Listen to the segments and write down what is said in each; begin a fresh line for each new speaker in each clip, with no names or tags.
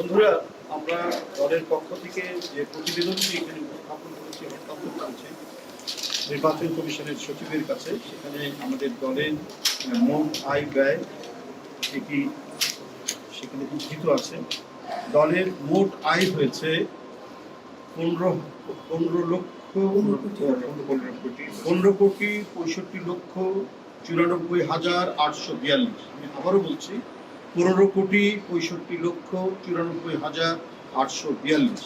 বন্ধুরা আমরা দলের পক্ষ থেকে যে প্রতিবেদনটি এখানে উপস্থাপন করেছি হস্তান্তর করেছি নির্বাচন কমিশনের সচিবের কাছে সেখানে আমাদের দলের মোট আয় ব্যয় এটি সেখানে উদ্ধৃত আছে। দলের মোট আয় হয়েছে পনেরো পনেরো লক্ষ পনেরো কোটি। পনেরো কোটি পঁয়ষট্টি লক্ষ চুরানব্বই হাজার আটশো বিয়াল্লিশ। আমি আবারও বলছি পনেরো কোটি পঁয়ষট্টি লক্ষ চুরানব্বই হাজার আটশো বিয়াল্লিশ।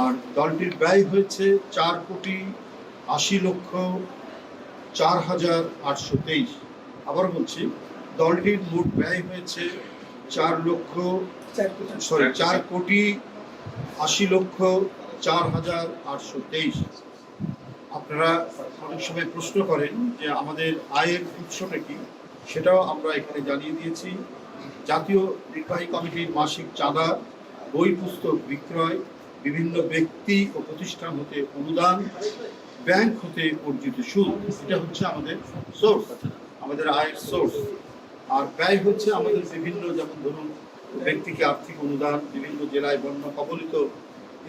আর দলটির ব্যয় হয়েছে চার কোটি আশি লক্ষ চার হাজার আটশো তেইশ। আবার বলছি দলটির মোট ব্যয় হয়েছে চার লক্ষ সরি চার কোটি আশি লক্ষ চার হাজার আটশো তেইশ। আপনারা অনেক সময় প্রশ্ন করেন যে আমাদের আয়ের উৎসটা কি? সেটাও আমরা এখানে জানিয়ে দিয়েছি। জাতীয় নির্বাহী কমিটির মাসিক চাঁদা, বই পুস্তক বিক্রয়, বিভিন্ন ব্যক্তি ও প্রতিষ্ঠান হতে অনুদান, ব্যাংক হতে অর্জিত সুদ, এটা হচ্ছে আমাদের সোর্স আমাদের আয়ের সোর্স আর ব্যয় হচ্ছে আমাদের বিভিন্ন, যেমন ধরুন, ব্যক্তিকে আর্থিক অনুদান, বিভিন্ন জেলায় বন্যা কবলিত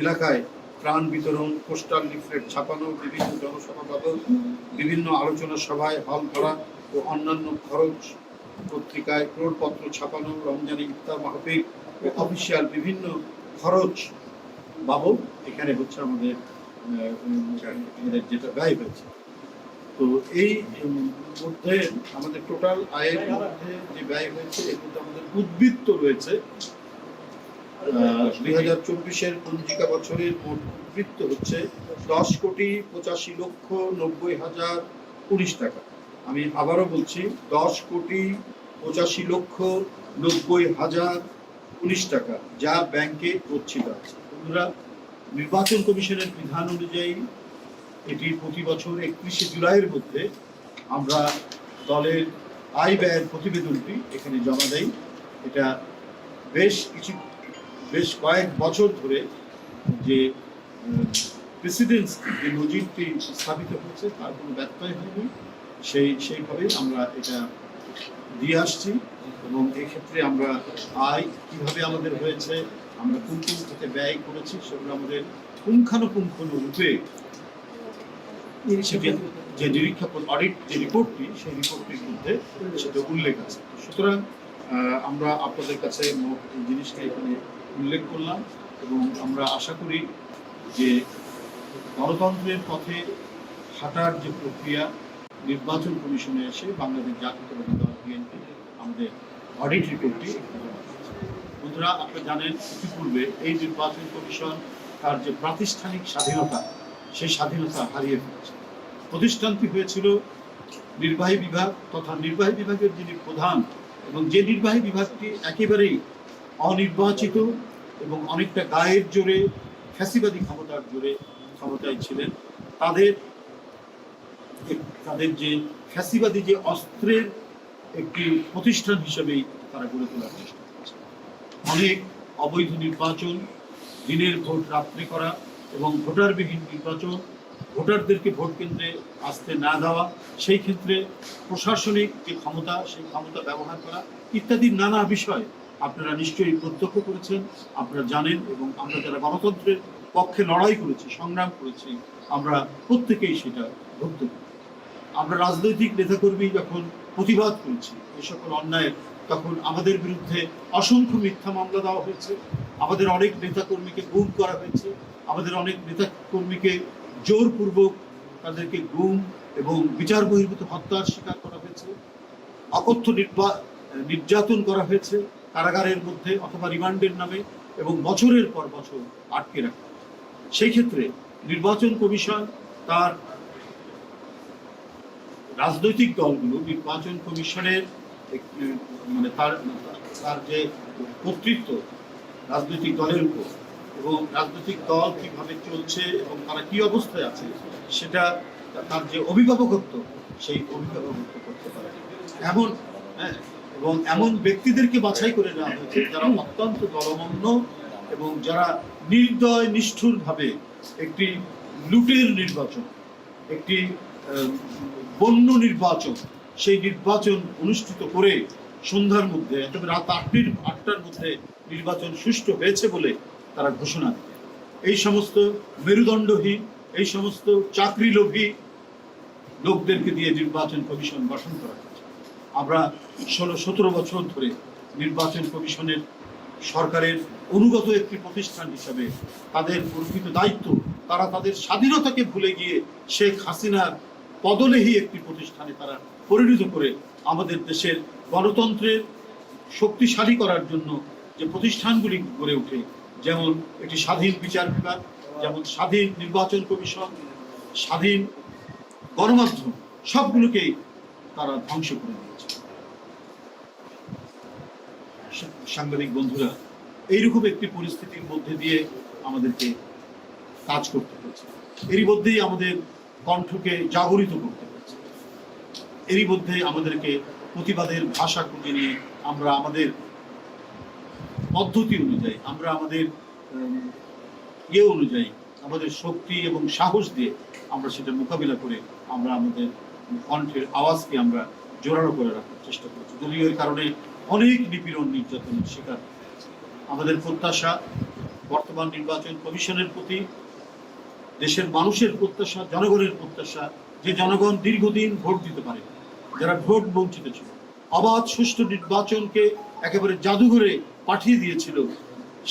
এলাকায় ত্রাণ বিতরণ, পোস্টাল লিফলেট ছাপানো, বিভিন্ন জনসভা বিভিন্ন আলোচনা সভায় হল করা ও অন্যান্য খরচ পত্রিকায় ক্রোড়পত্র ছাপানো, রমজানি ইফতার মাহফিল অফিসিয়াল বিভিন্ন খরচ বাবদ এখানে হচ্ছে আমাদের যেটা ব্যয় হয়েছে। তো এই মধ্যে আমাদের টোটাল আয়ের মধ্যে যে ব্যয় হয়েছে, এর মধ্যে আমাদের উদ্বৃত্ত রয়েছে দুই হাজার চব্বিশের পঞ্জিকা বছরের মোট উদ্বৃত্ত হচ্ছে দশ কোটি পঁচাশি লক্ষ নব্বই হাজার উনিশ টাকা। আমি আবারও বলছি, দশ কোটি পঁচাশি লক্ষ নব্বই হাজার উনিশ টাকা যা ব্যাংকে গচ্ছিত আছে। বন্ধুরা, নির্বাচন কমিশনের বিধান অনুযায়ী এটি প্রতি বছর একত্রিশে জুলাইয়ের মধ্যে আমরা দলের আয় ব্যয়ের প্রতিবেদনটি এখানে জমা দেই। এটা বেশ কিছু, বেশ কয়েক বছর ধরে যে প্রেসিডেন্স যে নজিরটি স্থাপিত হচ্ছে তার কোনো ব্যত্যয় হয়নি। সেই সেইভাবেই আমরা এটা দিয়ে আসছি এবং এক্ষেত্রে আমরা আয় কীভাবে আমাদের হয়েছে, আমরা কোন কোন খাতে ব্যয় করেছি সেগুলো আমাদের পুঙ্খানুপুঙ্খ রূপে যে নিরীক্ষা অডিট যে রিপোর্টটি সেই রিপোর্টটির মধ্যে সেটা উল্লেখ আছে। সুতরাং আমরা আপনাদের কাছে এই জিনিসটা এখানে উল্লেখ করলাম এবং আমরা আশা করি যে গণতন্ত্রের পথে হাঁটার যে প্রক্রিয়া নির্বাচন কমিশনে এসে বাংলাদেশ জাতীয়তাবাদী দল বিএনপি আমাদের অডিট রিপোর্টটি বন্ধুরা, আপনারা জানেন, ইতিপূর্বে এই নির্বাচন কমিশন তার যে প্রাতিষ্ঠানিক স্বাধীনতা, সেই স্বাধীনতা হারিয়ে ফেলেছে। প্রতিষ্ঠানটি হয়েছিল নির্বাহী বিভাগ তথা নির্বাহী বিভাগের যিনি প্রধান এবং যে নির্বাহী বিভাগটি একেবারেই অনির্বাচিত এবং অনেকটা গায়ের জোরে, ফ্যাসিবাদী ক্ষমতার জোরে ক্ষমতায় ছিলেন, তাদের তাদের যে ফ্যাসিবাদী, যে অস্ত্রের একটি প্রতিষ্ঠান হিসেবেই তারা গড়ে তোলার চেষ্টা করছে। অনেক অবৈধ নির্বাচন, দিনের ভোট রাত্রে করা এবং ভোটারবিহীন নির্বাচন, ভোটারদেরকে ভোট কেন্দ্রে আসতে না দেওয়া, সেই ক্ষেত্রে প্রশাসনিক যে ক্ষমতা, সেই ক্ষমতা ব্যবহার করা ইত্যাদি নানা বিষয় আপনারা নিশ্চয়ই প্রত্যক্ষ করেছেন, আপনারা জানেন এবং আমরা যারা গণতন্ত্রের পক্ষে লড়াই করেছি, সংগ্রাম করেছি, আমরা প্রত্যেকেই সেটা ভুক্ত করি আমরা রাজনৈতিক নেতাকর্মী যখন প্রতিবাদ করছি এ সকল অন্যায়ের তখন আমাদের বিরুদ্ধে অসংখ্য মিথ্যা মামলা দেওয়া হয়েছে। আমাদের অনেক নেতাকর্মীকে গুম করা হয়েছে। আমাদের অনেক নেতাকর্মীকে জোরপূর্বক তাদেরকে গুম এবং বিচার বহির্ভূত হত্যার শিকার করা হয়েছে। অকথ্য নির্যাতন করা হয়েছে কারাগারের মধ্যে অথবা রিমান্ডের নামে এবং বছরের পর বছর আটকে রাখা সেই ক্ষেত্রে নির্বাচন কমিশন তার রাজনৈতিক দলগুলো নির্বাচন কমিশনের মানে তার তার যে কর্তৃত্ব রাজনৈতিক দলের উপর এবং রাজনৈতিক দল কীভাবে চলছে এবং তারা কি অবস্থায় আছে সেটা তার যে অভিভাবকত্ব সেই অভিভাবকত্ব করতে পারে। এমন হ্যাঁ, এবং এমন ব্যক্তিদেরকে বাছাই করে নেওয়া হয়েছে যারা অত্যন্ত দলমগ্ন এবং যারা নির্দয় নিষ্ঠুরভাবে একটি লুটের নির্বাচন একটি বন্য নির্বাচন, সেই নির্বাচন অনুষ্ঠিত করে সন্ধ্যার মধ্যে রাত আটটির, আটটার মধ্যে নির্বাচন সুষ্ঠু হয়েছে বলে তারা ঘোষণা দেবে এই সমস্ত মেরুদণ্ডহীন, এই সমস্ত চাকরি লোভী লোকদেরকে দিয়ে নির্বাচন কমিশন গঠন করা হয়েছে। আমরা ষোলো, সতেরো বছর ধরে নির্বাচন কমিশনের সরকারের অনুগত একটি প্রতিষ্ঠান হিসাবে তাদের প্রকৃত দায়িত্ব, তারা তাদের স্বাধীনতাকে ভুলে গিয়ে শেখ হাসিনার পদলেহী একটি প্রতিষ্ঠানে তারা পরিণত করে আমাদের দেশের গণতন্ত্রের শক্তিশালী করার জন্য যে প্রতিষ্ঠানগুলি গড়ে ওঠে, যেমন একটি স্বাধীন বিচার বিভাগ, যেমন স্বাধীন নির্বাচন কমিশন, স্বাধীন গণমাধ্যম সবগুলোকেই তারা ধ্বংস করে দিয়েছে। সাংবাদিক বন্ধুরা, এইরকম একটি পরিস্থিতির মধ্যে দিয়ে আমাদেরকে কাজ করতে হয়েছে এরই মধ্যেই আমাদের কণ্ঠকে জাগরিত করতে হচ্ছে এরই মধ্যে আমাদেরকে প্রতিবাদের ভাষা খুঁজে নিয়ে আমরা আমাদের পদ্ধতি অনুযায়ী, আমরা আমাদের ইয়ে অনুযায়ী, আমাদের শক্তি এবং সাহস দিয়ে আমরা সেটা মোকাবিলা করে আমরা আমাদের কণ্ঠের আওয়াজকে আমরা জোরালো করে রাখার চেষ্টা করছি। দলীয় এর কারণে অনেক নিপীড়ন নির্যাতনের শিকার আমাদের প্রত্যাশা বর্তমান নির্বাচন কমিশনের প্রতি দেশের মানুষের প্রত্যাশা, জনগণের প্রত্যাশা যে জনগণ দীর্ঘদিন ভোট দিতে পারে, যারা ভোট বঞ্চিত ছিল। অবাধ, সুষ্ঠু নির্বাচনকে একেবারে জাদুঘরে পাঠিয়ে দিয়েছিল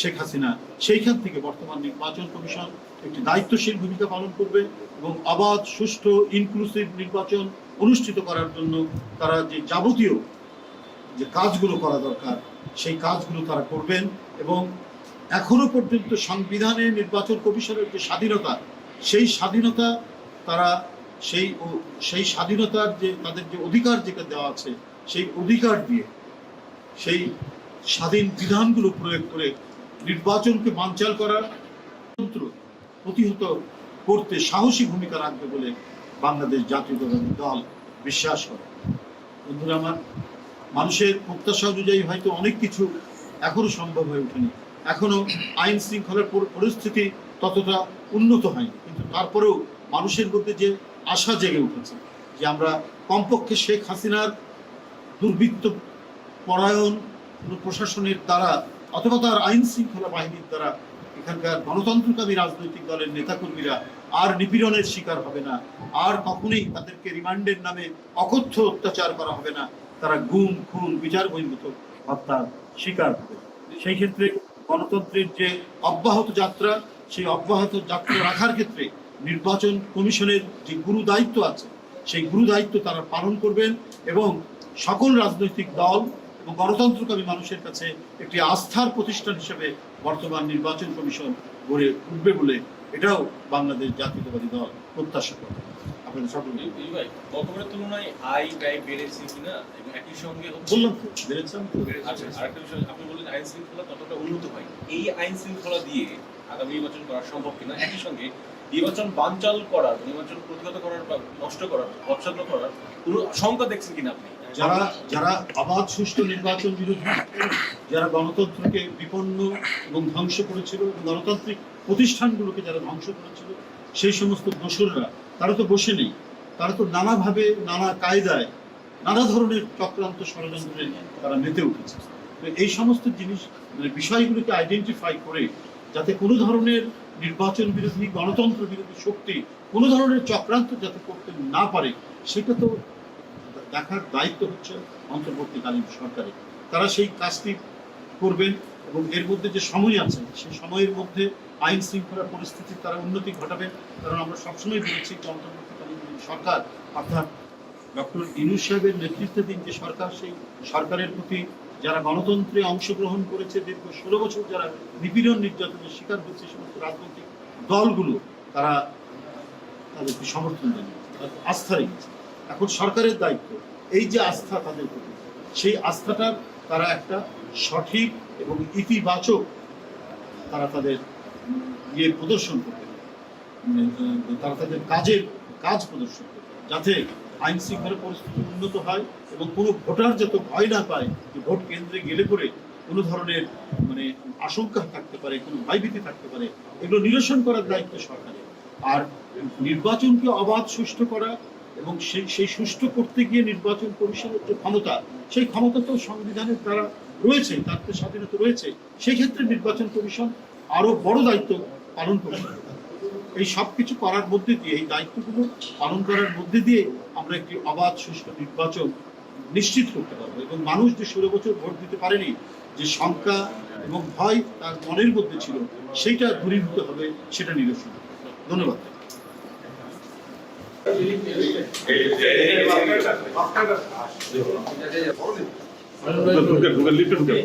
শেখ হাসিনা। সেইখান থেকে বর্তমান নির্বাচন কমিশন একটি দায়িত্বশীল ভূমিকা পালন করবে এবং অবাধ, সুষ্ঠু ইনক্লুসিভ নির্বাচন অনুষ্ঠিত করার জন্য তারা যে যাবতীয় যে কাজগুলো করা দরকার, সেই কাজগুলো তারা করবেন এবং এখনও পর্যন্ত সংবিধানে নির্বাচন কমিশনের যে স্বাধীনতা সেই স্বাধীনতা তারা সেই সেই স্বাধীনতার যে তাদের যে অধিকার যেটা দেওয়া আছে, সেই অধিকার দিয়ে সেই স্বাধীন বিধানগুলো প্রয়োগ করে নির্বাচনকে বানচাল করার তন্ত্র প্রতিহত করতে সাহসী ভূমিকা রাখবে বলে বাংলাদেশ জাতীয়তাবাদী দল বিশ্বাস করে। বন্ধুরা আমার, মানুষের প্রত্যাশা অনুযায়ী হয়তো অনেক কিছু এখনও সম্ভব হয়ে ওঠেনি। এখনও আইন শৃঙ্খলার পরিস্থিতি ততটা উন্নত হয়নি। তারপরেও মানুষের মধ্যে যে আশা জেগে উঠেছে যে আমরা কমপক্ষে শেখ হাসিনার দুর্বৃত্ত পরায়ণ প্রশাসনের দ্বারা অথবা তার আইন শৃঙ্খলা বাহিনীর দ্বারা এখানকার গণতন্ত্রকামী রাজনৈতিক দলের নেতাকর্মীরা আর নিপীড়নের শিকার হবে না, আর কখনোই তাদেরকে রিমান্ডের নামে অকথ্য অত্যাচার করা হবে না, তারা গুম, খুন, বিচার বহির্ভূত হত্যার শিকার হবে। সেই ক্ষেত্রে গণতন্ত্রের যে অব্যাহত যাত্রা সেই অব্যাহত যাত্রা রাখার ক্ষেত্রে নির্বাচন কমিশনের যে গুরু দায়িত্ব আছে সেই গুরু দায়িত্ব তারা পালন করবেন এবং সকল রাজনৈতিক দল এবং গণতন্ত্রকামী মানুষের কাছে একটি আস্থার প্রতিষ্ঠান হিসেবে বর্তমান নির্বাচন কমিশন গড়ে উঠবে বলে এটাও বাংলাদেশ জাতীয়তাবাদী দল প্রত্যাশা করে। আপনাদের সকলকে
এই- এই ভাই, গতবারের তুলনায় আয় ব্যয় বেড়েছে কিনা এবং একই সঙ্গে
বললাম বেড়েছে
আচ্ছা আরেকটা বিষয় আপনি বললেন আইন শৃঙ্খলা ততটা উন্নত হয় এই আইন শৃঙ্খলা দিয়ে আগামী নির্বাচন করা সম্ভব কিনা, একই সঙ্গে নির্বাচন বানচাল করার, নির্বাচন প্রতিহত করার বা নষ্ট করার অচ্ছন্ন করার কোনো শঙ্কা দেখছেন কিনা আপনি?
যারা যারা অবাধ সুষ্ঠু নির্বাচন বিরোধী, যারা গণতন্ত্রকে বিপন্ন এবং ধ্বংস করেছিল, গণতান্ত্রিক প্রতিষ্ঠানগুলোকে যারা ধ্বংস করেছিল, সেই সমস্ত দোসররা, তারা তো বসে নেই। তারা তো নানাভাবে, নানা কায়দায়, নানা ধরনের চক্রান্ত ষড়যন্ত্রে তারা মেতে উঠেছে। এই সমস্ত জিনিস মানে বিষয়গুলোকে আইডেন্টিফাই করে যাতে কোনো ধরনের নির্বাচন বিরোধী, গণতন্ত্র বিরোধী শক্তি কোনো ধরনের চক্রান্ত যাতে করতে না পারে, সেটা তো দেখার দায়িত্ব হচ্ছে অন্তর্বর্তীকালীন সরকারের। তারা সেই কাজটি করবেন এবং এর মধ্যে যে সময় আছে, সেই সময়ের মধ্যে আইন শৃঙ্খলা পরিস্থিতির তারা উন্নতি ঘটাবেন। কারণ আমরা সবসময় বলেছি যে অন্তর্বর্তীকালীন সরকার, অর্থাৎ ডক্টর ইনু সাহেবের নেতৃত্বাধীন যে সরকার, সেই সরকারের প্রতি যারা গণতন্ত্রে অংশগ্রহণ করেছে দীর্ঘ ষোলো বছর যারা নিপীড়ন নির্যাতনের শিকার হচ্ছে সমস্ত রাজনৈতিক দলগুলো তারা তাদেরকে সমর্থন জানিয়েছে আস্থা রেখেছে এখন সরকারের দায়িত্ব এই যে আস্থা তাদের প্রতি সেই আস্থাটার তারা একটা সঠিক এবং ইতিবাচক তারা তাদের ইয়ে প্রদর্শন করবে উম, তারা তাদের কাজের কাজ প্রদর্শন করবে যাতে আইন শৃঙ্খলা পরিস্থিতি উন্নত হয় এবং কোনো ভোটার যাতে ভয় না পায় যে ভোট কেন্দ্রে গেলে পরে কোনো ধরনের মানে আশঙ্কা থাকতে পারে, কোনো ভয়ভীতি থাকতে পারে, এগুলো নিরসন করার দায়িত্ব সরকারের। আর নির্বাচনকে অবাধ সুষ্ঠু করা এবং সেই সেই সুষ্ঠু করতে গিয়ে নির্বাচন কমিশনের যে ক্ষমতা, সেই ক্ষমতা তো সংবিধানের দ্বারা রয়েছে, তার তো স্বাধীনতা রয়েছে, সেই ক্ষেত্রে নির্বাচন কমিশন আরও বড় দায়িত্ব পালন করবে। এই সব কিছু করার মধ্যে দিয়ে, এই দায়িত্বগুলো পালন করার মধ্যে দিয়ে আমরা একটি অবাধ সুষ্ঠু নির্বাচন নিশ্চিত করতে পারব। এবং মানুষ যে ষোলো বছর ভোট দিতে পারেনি, যে শঙ্কা এবং ভয় তার মনের মধ্যে ছিল, সেইটা দূরীভূত হবে, সেটা নিরসন। ধন্যবাদ।
লিফটে ঢুকে।